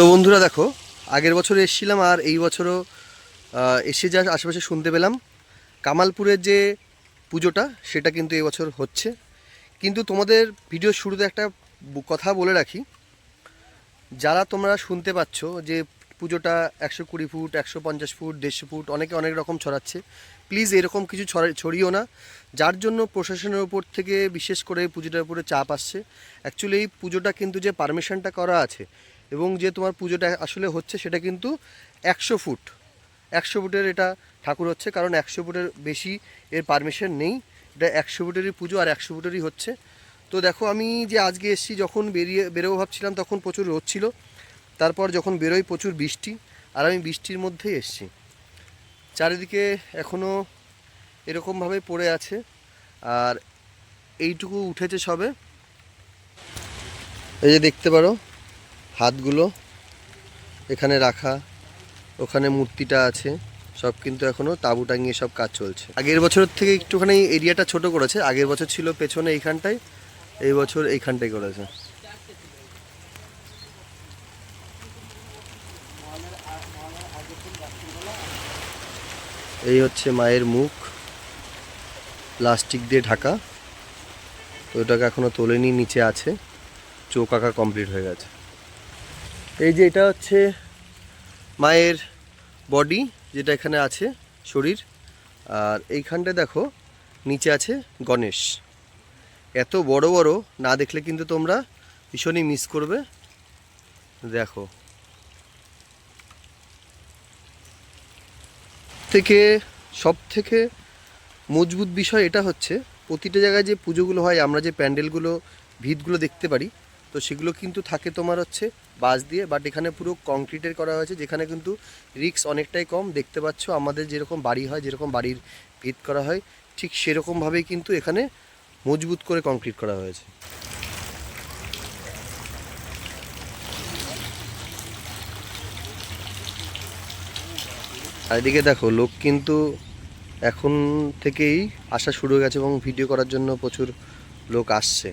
তো বন্ধুরা দেখো, আগের বছর এসেছিলাম আর এই বছরও এসে যা আশেপাশে শুনতে পেলাম। কামালপুরের যে পুজোটা, সেটা কিন্তু এই বছর হচ্ছে। কিন্তু তোমাদের ভিডিও শুরুতে একটা কথা বলে রাখি। যারা তোমরা শুনতে পাচ্ছ যে পুজোটা একশো কুড়ি ফুট, একশো পঞ্চাশ ফুট, দেড়শো ফুট, অনেকে অনেক রকম ছড়াচ্ছে প্লিজ এরকম কিছু ছড়া- ছড়িও না। যার জন্য প্রশাসনের উপর থেকে বিশেষ করে পুজোটার উপরে চাপ আসছে। অ্যাকচুয়ালি এই পুজোটা কিন্তু যে পারমিশনটা করা আছে এবং যে তোমার পুজোটা আসলে হচ্ছে সেটা কিন্তু একশো ফুট। একশো ফুটের এটা ঠাকুর হচ্ছে, কারণ একশো ফুটের বেশি এর পারমিশন নেই। এটা একশো ফুটেরই পুজো আর একশো ফুটেরই হচ্ছে। তো দেখো, আমি যে আজকে এসেছি, যখন বেরিয়ে, বেরোবো ভাবছিলাম, তখন প্রচুর রোদ ছিল। তারপর যখন বেরোই প্রচুর বৃষ্টি, আর আমি বৃষ্টির মধ্যেই এসেছি। চারিদিকে এখনও এরকমভাবে পড়ে আছে, আর এইটুকু উঠেছে সবে। এই যে দেখতে পারো হাতগুলো এখানে রাখা, ওখানে মূর্তিটা আছে, সব কিন্তু এখনও তাঁবু টাঙিয়ে সব কাজ চলছে। আগের বছরের থেকে একটুখানি এরিয়াটা ছোট করেছে, আগের বছর ছিল পেছনে এইখানটায়, এই বছর এইখানটায় করেছে। এই হচ্ছে মায়ের মুখ, প্লাস্টিক দিয়ে ঢাকা। তো ওটাকে এখনও তোলেনি, নিচে আছে। চোখ আঁকা কমপ্লিট হয়ে গেছে। এই যে এটা হচ্ছে মায়ের বডি যেটা এখানে আছে শরীর। আর এইখানটা দেখো, নিচে আছে গণেশ। এত বড় বড়, না দেখলে কিন্তু তোমরা ভীষণই মিস করবে। দেখো। থেকে সব থেকে মজবুত বিষয় এটা হচ্ছে, প্রতিটা জায়গায় যে পুজোগুলো হয়, আমরা যে প্যান্ডেলগুলো, ভিতগুলো দেখতে পারি তো সেগুলো কিন্তু থাকে তোমার হচ্ছে বাঁশ দিয়ে বাট এখানে পুরো কংক্রিটের করা হয়েছে, যেখানে কিন্তু রিক্স অনেকটাই কম। দেখতে পাচ্ছ আমাদের যেরকম বাড়ি হয়, যেরকম বাড়ির ভিত করা হয়, ঠিক সেরকমভাবেই কিন্তু এখানে মজবুত করে কংক্রিট করা হয়েছে। এদিকে দেখো, লোক কিন্তু এখন থেকেই আসা শুরু হয়ে গেছে এবং ভিডিও করার জন্য প্রচুর লোক আসছে।